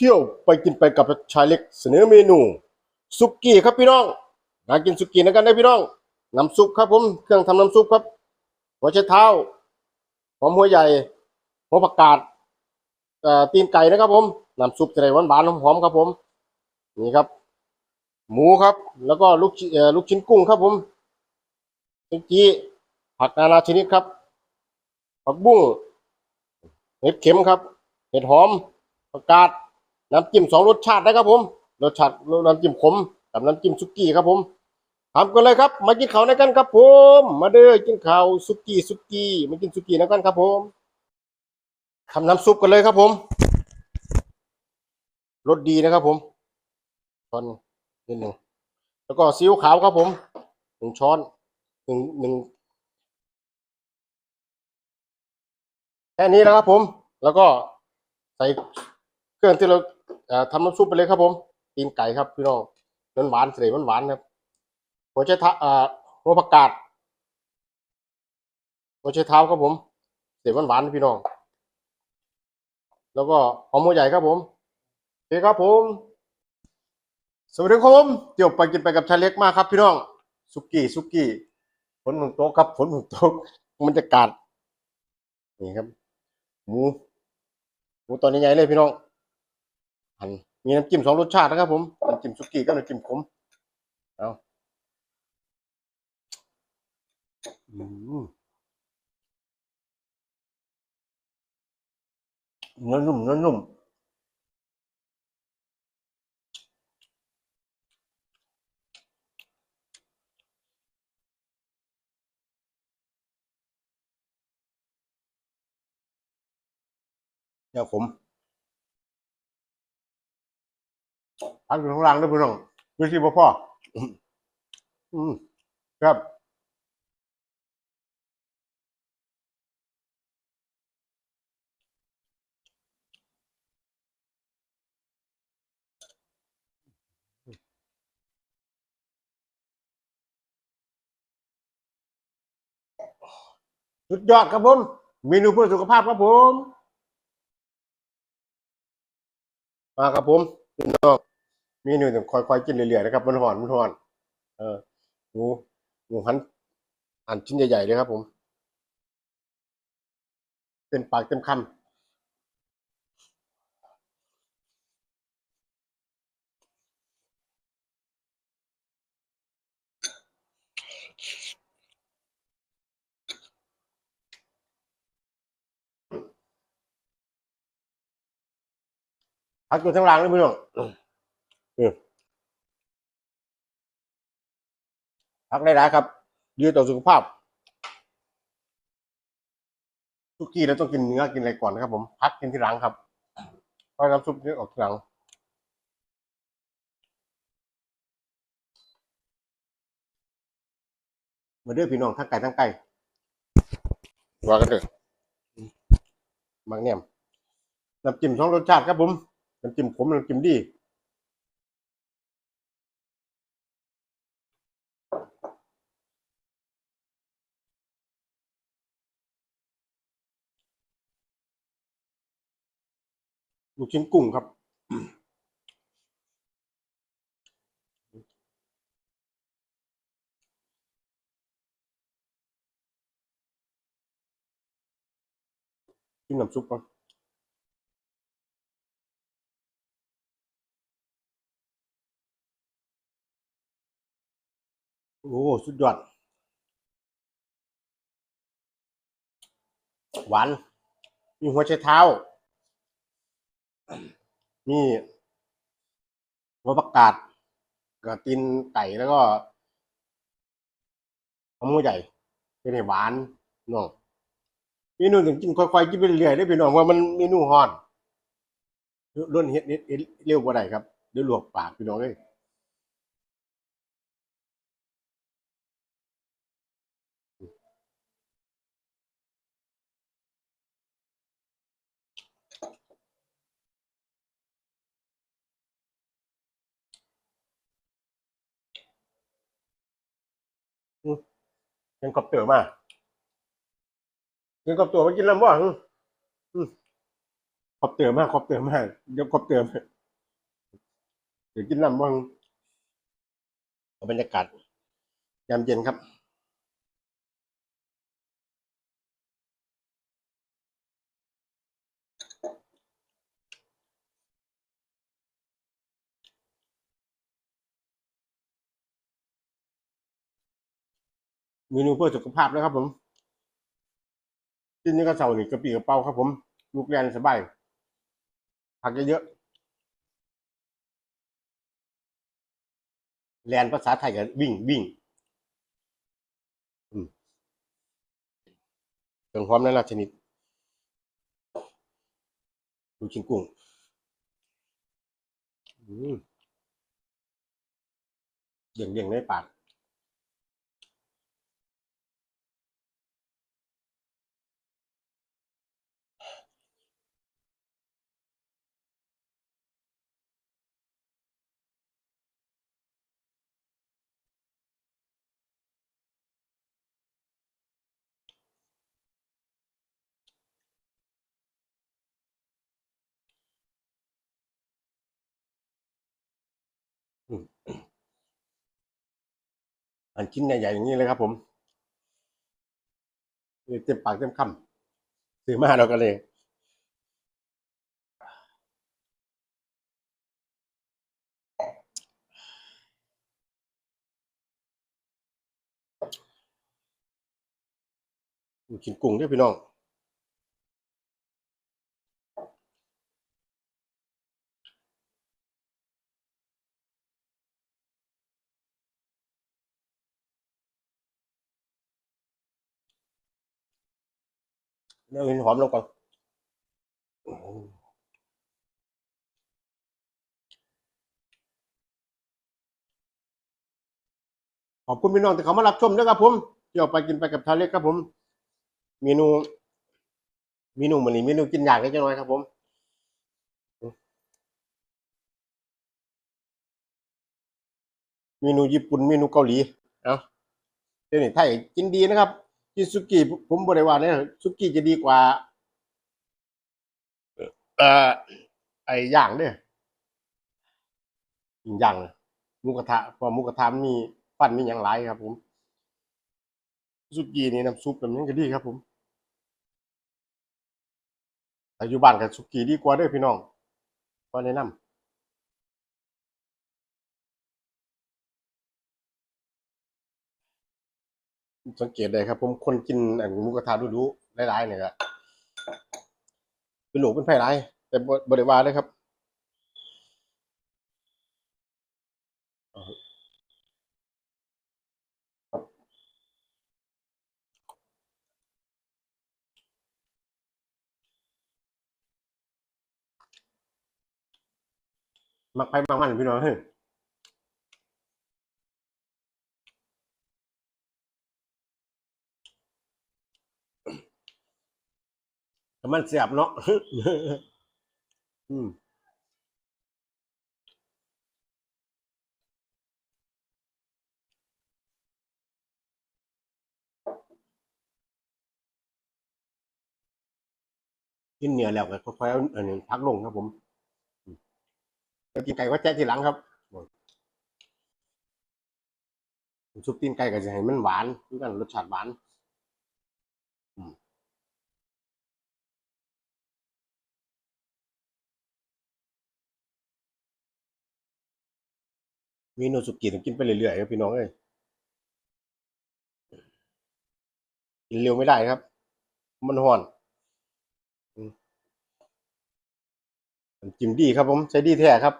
ที่ยวไปกินไปกับชายเล็กเสนอเมนูสุกี้ครับพี่น้องมากินสุกี้นะกันได้พี่น้องน้ำซุปครับผมเครื่องทำน้ำซุปครับหัวไชเท้าหอมหัวใหญ่หัวผักกาดตีนไก่นะครับผมน้ำซุปจะได้หวานๆหอมๆครับผม นี่ครับ หมูครับ แล้วก็ลูกชิ้นเอ่อลูกชิ้นกุ้งครับผมเมื่อกี้ผักนานาชนิดครับ ผักบุ้งเห็ดเข็มครับ เห็ดหอมผักกาด น้ำจิ้มสองรสชาตินะครับผม รสชาติน้ำจิ้มขมกับน้ำจิ้มสุกี้ครับผมทำกันเลยครับ มากินข้าวในกันครับผม มาเด้อกินข้าวสุกี้สุกี้มากินสุกี้ในกันครับผมทำน้ำซุปกันเลยครับผมรสดีนะครับผมช้อนนิดหนึ่งแล้วก็ซีอิ๊วขาวครับผมหนึ่งช้อนหนึ่งหนึ่งแค่นี้นะครับผม แล้วก็ใส่เครื่องที่เรา ทำน้ำซุปไปเลยครับผมตีนไก่ครับพี่น้องมันหวานเสร็จมันหวานครับหัวไชเท้าเอ่อหัวผักกาดหัวไชเท้าครับผมเสร็จมันหวานพี่น้อง แล้วก็หอมหัวใหญ่ครับผมโอเคครับผม สวัสดีครับผมเดี๋ยวไปกินไปกับชายเล็กมากครับ พี่น้องสุกี้สุกี้ฝนหมึงโต๊ะครับฝนหมึงโต๊ะมันจะกาดนี่ครับหมูหมูตอนนี้ใหญ่เลยพี่น้อง หั่นมีน้ำจิ้มสองรสชาตินะครับ ผมน้ำจิ้มสุกี้กับน้ำจิ้มขมเอาเนื้อนุ่มเนื้อนุ่มเดี๋ยผม พักอยู่ข้างล่างด้วยพี่น้องดูสิพ่อพ่ออืมครับสุดยอดครับผมเมนูเพื่อสุขภาพครับผม มาครับผมพี่น้อง เมนูต้องค่อยๆกินเรื่อยๆนะครับมันหอนมันหอนเออหมูหมูหันหั่นชิ้นใหญ่ๆเลยครับ ผมเต็มปากเต็มคำพักอยู่ข้างล่างด้วยพี่น้อง พักได้แล้วครับดีต่อสุขภาพทุกกี้เราต้องกินเนื้อกินอะไรก่อนนะครับผมพักกินที่หลังครับเพราะน้ำซุปนี่ออกทีหลังมาเด้อพี่น้องทั้งไก่ทั้งไก่ว่ากันเด้อบางเนี่ยน้ำจิ้มสองรสชาติครับผมน้ำจิ้มขมน้ำจิ้มดี ลูกชิ้นกุ้งครับกินน้ำซุปก่อนโอ้โหสุดยอดหวานมีหัวไชเท้า มีหัวประกาศกับตีนไก่แล้วก็หอมหัวใหญ่เป็นไงหวานน้องเมนูถึงกินค่อยๆกินไปเรื่อยๆได้พี่น้องว่ามันเมนูฮอนล้นเฮ็ดเฮ็ดเฮ็ดเร็วกว่าใดครับเดี๋ยวลวกปากพี่น้องเลย ยังกับเต๋อมายังกับตัวมากินลำวบ่อืมอืมครบเติมมากขอบเติมมากเดี๋ยวขอบเติมเดี๋ยวกินลำบ่างเอบรรยากาศยามเย็นครับ เมนูเพื่อสุขภาพนะครับผมกินนี่ก็เสาร์นี่กระปีกระเป๋าครับผม ลูกแรนสบาย ผักเยอะๆแลนภาษาไทยกับวิ่งวิ่งเครื่องหอมนานาชนิดลูชิ้นกุ้งอืมเดี่ยงเดี่ยงๆในปาก อันชิ้นใหญ่ๆอย่างนี้เลยครับ ผมเต็มปากเต็มคำซื้อมาเราก็เลยลูกชิ้นกุ้งด้วยพี่น้อง เดี๋ยวเห็นหอมลงก่อนขอบคุณพี่น้องที่เขามารับชมด้วยครับผมเที่ยวไปกินไปกับทาเล็กครับผม เมนู เมนูมันนี้เมนูกินอยากได้จังน้อยครับผมเมนูญี่ปุ่นเมนูเกาหลี เอาเดี๋ยวนี้ไทยกินดีนะครับ กินสุกี้ผมบริวารเนี่ยสุกี้จะดีกว่า เอ่อไอ้ย่างเนี่ยกินย่างหมูกระทะเพอหมูกระทะมันมีฟันมีอย่างไรครับ ผมสุกี้นี่น้ำซุปแบบนี้ก็ดีครับ ผมแต่อยู่บ้านกับสุกี้ดีกว่าเด้อพี่น้องก็แนะนำ สังเกตได้ครับ ผมคนกินอันหมูกระทะดูๆหลายๆเนี่ยก็เป็นหลูกเป็นไผ่หลายแต่บ่บริวารเลยครับมักไปมักมันพี่น้องเฮ้ย มันเสียบเนาะอืมกินเนียวแล้วก็ค่อยๆอันนี้พักลงครับผมอืมแล้วกินไก่ก็แจ๊ะทีหลังครับซุปตีนไก่ก็จะให้มันหวานคือกันรสชาติหวาน เมนูสุกี้ต้องกินไปเรื่อยๆครับพี่น้องเอ้ยกินเร็วไม่ได้ครับ มันห่อนจิ้มดีครับผม ใช้ดีแท้ครับ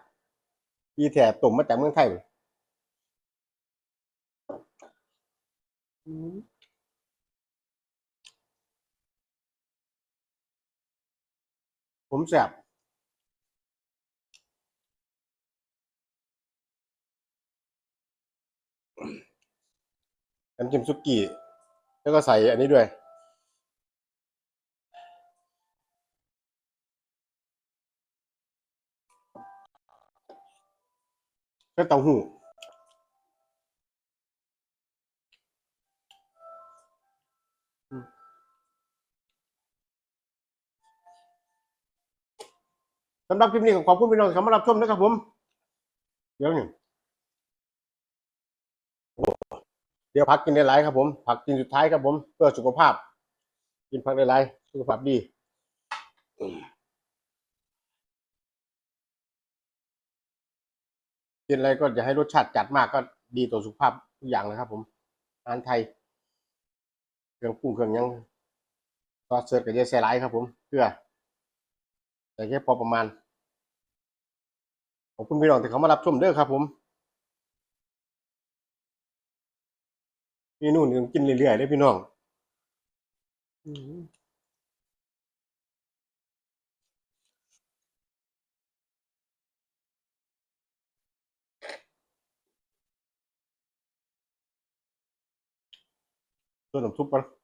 ดีแท้ต้มมาจากเมืองไทยผมแซ่บ น้ำจิ้มสุกี้ แล้วก็ใส่อันนี้ด้วย ก็เต้าหู้สำหรับคลิปนี้ขอบคุณพี่น้องที่เข้ามารับชมนะครับผม เดี๋ยวหนึ่ง เดี๋ยวพักกินได้หลายครับผม ผักกินสุดท้ายครับผม เพื่อสุขภาพ กินผักได้หลายสุขภาพดีกินอะไรก็อย่าให้รสชาติจัดมากก็ดีต่อสุขภาพทุกอย่างเลยครับ ผมอาหารไทย เครื่องปรุงเครื่องหยังก็เสิร์ฟกับเยอะแซ่หลายครับ ผมเพื่อแต่แค่พอประมาณขอบคุณพี่น้องที่เขามารับชมเด้อครับผม เมนูนี่ต้องกินเรื่อยๆเลยพี่น้องอืมส่วนน้ำซุปปะ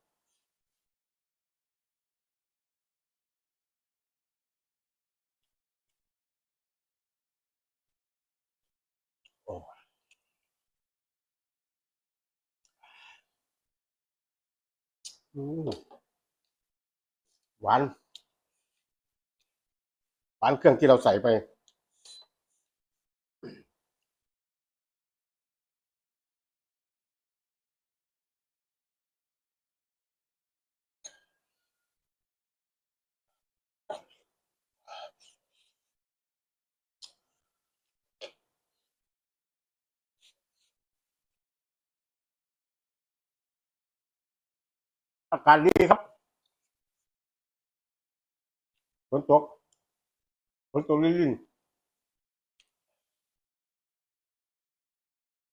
หวาน หวานเครื่องที่เราใส่ไป อากาศดีครับฝนตกฝนตกลิ่นๆ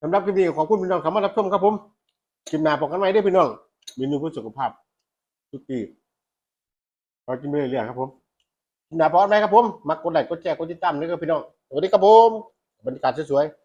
สำหรับคลิปนี้ขอบคุณพี่น้องที่ามารับชมครับผมคลิปหน้าพบกันใหม่เด้พี่น้องเมนูเพื่อสุขภาพ ทุกทีเรากินไปเรื่อยๆครับผมคลิปหน้าพบกันใหม่ครับผมมักกดไลค์กดแชร์กดติดตามด้วยครับพี่น้องสวัสดีครับผมบรรยากาศสวยๆ